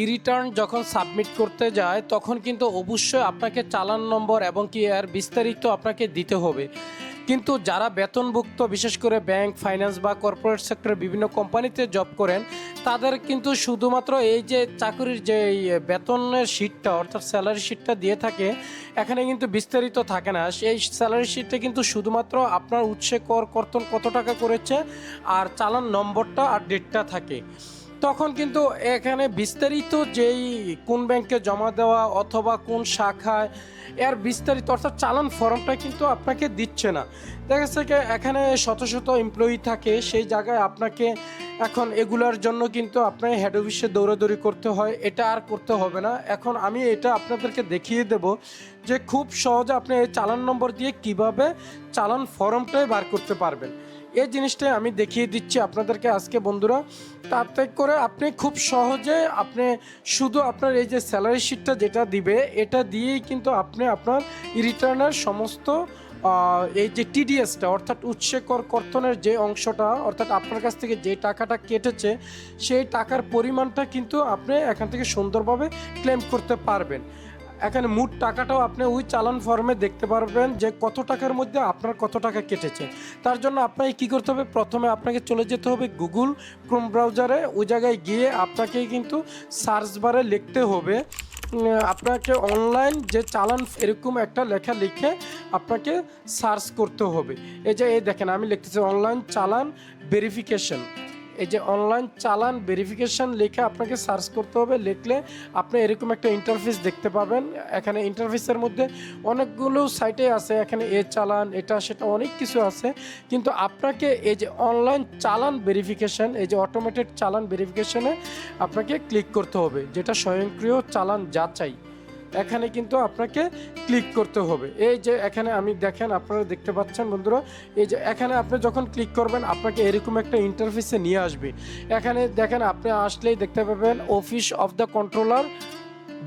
ই return যখন submit করতে যায়, তখন কিন্তু অবশ্যই আপনাকে চালান নম্বর এবং কি এর বিস্তারিত আপনাকে দিতে হবে। কিন্তু যারা বেতনভুক্ত, বিশেষ করে ব্যাংক ফাইন্যান্স বা কর্পোরেট সেক্টরে বিভিন্ন কোম্পানিতে জব করেন, তাদের কিন্তু শুধুমাত্র এই যে চাকরির যে বেতনের শিটটা অর্থাৎ স্যালারি শিটটা দিয়ে থাকে, এখানে কিন্তু বিস্তারিত থাকে না। সেই স্যালারি শিটটা কিন্তু শুধুমাত্র আপনার উৎসে কর, কর্তন কত টাকা করেছে, আর চালান নম্বরটা আর ডেটটা থাকে। তখন কিন্তু এখানে বিস্তারিত যেই কোন ব্যাংকে জমা দেওয়া অথবা কোন শাখায় এর বিস্তারিত অর্থাৎ চালান ফর্মটা কিন্তু আপনাকে দিচ্ছে না। দেখা যাচ্ছে কি এখানে শত শত এমপ্লয়ি থাকে, সেই জায়গায় আপনাকে এখন এগুলার জন্য কিন্তু আপনার হেড অফিসে দৌড়াদৌড়ি করতে হয়, এটা আর করতে হবে না। এখন আমি এটা আপনাদেরকে দেখিয়ে দেব যে খুব সহজে আপনি এই চালান নম্বর দিয়ে কীভাবে চালান ফর্মটাই বার করতে পারবেন। এই জিনিসটাই আমি দেখিয়ে দিচ্ছি আপনাদেরকে আজকে, বন্ধুরা। তাতে করে আপনি খুব সহজে আপনি শুধু আপনার এই যে স্যালারি শিটটা যেটা দিবে, এটা দিয়েই কিন্তু আপনি আপনার রিটার্নের সমস্ত এই যে টিডিএসটা অর্থাৎ উৎসে কর কর্তনের যে অংশটা, অর্থাৎ আপনার কাছ থেকে যে টাকাটা কেটেছে, সেই টাকার পরিমাণটা কিন্তু আপনি এখান থেকে সুন্দরভাবে ক্লেম করতে পারবেন। এখানে মোট টাকাটাও আপনি ওই চালান ফর্মে দেখতে পারবেন যে কত টাকার মধ্যে আপনার কত টাকা কেটেছে। তার জন্য আপনাকে কী করতে হবে? প্রথমে আপনাকে চলে যেতে হবে গুগল ক্রোম ব্রাউজারে। ওই জায়গায় গিয়ে আপনাকে কিন্তু সার্চ বারে লিখতে হবে। আপনাকে অনলাইন যে চালান এরকম একটা লেখা লিখে আপনাকে সার্চ করতে হবে। এই যে, এই দেখেন, আমি লিখতেছি অনলাইন চালান ভেরিফিকেশন এই যে অনলাইন চালান ভেরিফিকেশন লিখে আপনাকে সার্চ করতে হবে, লিখলে আপনি এরকম একটা ইন্টারফেস দেখতে পাবেন। এখানে ইন্টারফেসের মধ্যে অনেকগুলো সাইটে আছে, এখানে এ চালান, এটা, সেটা অনেক কিছু আছে। কিন্তু আপনাকে এই যে অনলাইন চালান ভেরিফিকেশন এই যে অটোমেটেড চালান ভেরিফিকেশনে আপনাকে ক্লিক করতে হবে, যেটা স্বয়ংক্রিয় চালান যাচাই। এখানে কিন্তু আপনাকে ক্লিক করতে হবে। এই যে এখানে আমি দেখেন, আপনারা দেখতে পাচ্ছেন বন্ধুরা, এই যে এখানে আপনি যখন ক্লিক করবেন, আপনাকে এরকম একটা ইন্টারফেসে নিয়ে আসবে। এখানে দেখেন, আপনি আসলেই দেখতে পাবেন office of the controller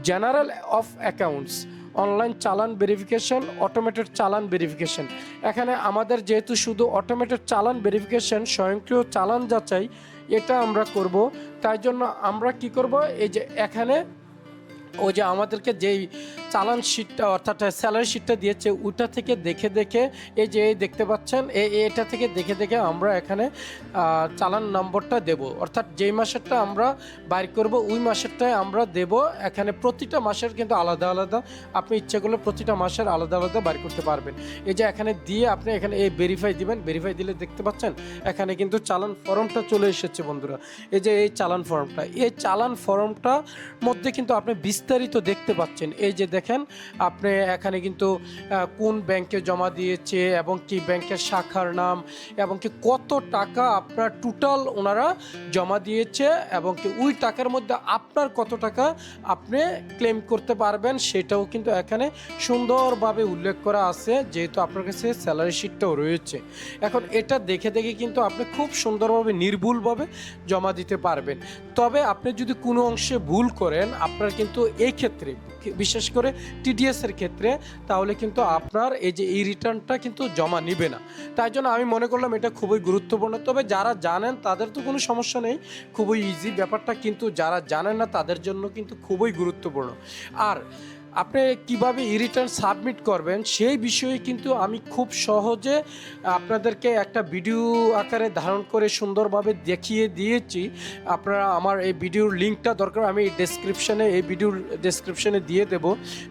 general of accounts online চালান ভেরিফিকেশন অটোমেটেড চালান ভেরিফিকেশন এখানে আমাদের যেহেতু শুধু অটোমেটেড চালান ভেরিফিকেশন স্বয়ংক্রিয় চালান যাচাই, এটা আমরা করব। তাই জন্য আমরা কি করব, এই যে এখানে ওই যে আমাদেরকে যেই চালান শিটটা অর্থাৎ স্যালারি শিটটা দিয়েছে ওটা থেকে দেখে দেখে, এই যে দেখতে পাচ্ছেন এই এটা থেকে দেখে দেখে আমরা এখানে চালান নম্বরটা দেব। অর্থাৎ যেই মাসেরটা আমরা বাইর করব, ওই মাসেরটাই আমরা দেব। এখানে প্রতিটা মাসের কিন্তু আলাদা আলাদা, আপনি ইচ্ছে করলে প্রতিটা মাসের আলাদা আলাদা বাইর করতে পারবেন। এই যে এখানে দিয়ে আপনি এখানে এই ভেরিফাই দিবেন ভেরিফাই দিলে দেখতে পাচ্ছেন, এখানে কিন্তু চালান ফর্মটা চলে এসেছে বন্ধুরা। এই যে এই চালান ফর্মটা, এই চালান ফর্মটা মধ্যে কিন্তু আপনি বিস্তারিত দেখতে পাচ্ছেন। এই যে দেখেন, আপনি এখানে কিন্তু কোন ব্যাংকে জমা দিয়েছে এবং কি ব্যাংকের শাখার নাম এবং কি কত টাকা আপনার টোটাল ওনারা জমা দিয়েছে এবং কি ওই টাকার মধ্যে আপনার কত টাকা আপনি ক্লেম করতে পারবেন সেটাও কিন্তু এখানে সুন্দরভাবে উল্লেখ করা আছে, যেহেতু আপনার কাছে স্যালারি শিটটাও রয়েছে। এখন এটা দেখে দেখে কিন্তু আপনি খুব সুন্দরভাবে, নির্ভুলভাবে জমা দিতে পারবেন। তবে আপনি যদি কোনো অংশে ভুল করেন, আপনার কিন্তু এই ক্ষেত্রে বিশেষ করে টিডিএস এর ক্ষেত্রে, তাহলে কিন্তু আপনার এই যে এই রিটার্নটা কিন্তু জমা নিবে না। তাই জন্য আমি মনে করলাম এটা খুবই গুরুত্বপূর্ণ। তবে যারা জানেন, তাদের তো কোনো সমস্যা নেই। খুবই ইজি ব্যাপারটা কিন্তু যারা জানেন না, তাদের জন্য কিন্তু খুবই গুরুত্বপূর্ণ। আর আপনি কীভাবে রিটার্ন সাবমিট করবেন সেই বিষয়ে কিন্তু আমি খুব সহজে আপনাদেরকে একটা ভিডিও আকারে ধারণ করে সুন্দরভাবে দেখিয়ে দিয়েছি। আপনারা আমার এই ভিডিওর লিঙ্কটা দরকার, আমি ডেসক্রিপশানে এই ভিডিওর ডেসক্রিপশানে দিয়ে দেব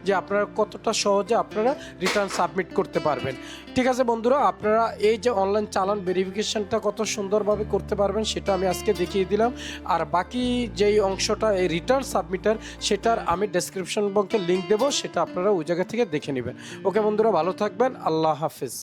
যে আপনারা কতটা সহজে আপনারা রিটার্ন সাবমিট করতে পারবেন। ঠিক আছে বন্ধুরা, আপনারা এই যে অনলাইন চালান ভেরিফিকেশানটা কত সুন্দরভাবে করতে পারবেন সেটা আমি আজকে দেখিয়ে দিলাম। আর বাকি যেই অংশটা এই রিটার্ন সাবমিটার সেটার আমি ডেসক্রিপশন বক্সে লিঙ্ক দেবো সেটা আপনারা ওই জায়গা থেকে দেখে নেবেন। ওকে বন্ধুরা ভালো থাকবেন। আল্লাহ হাফিজ।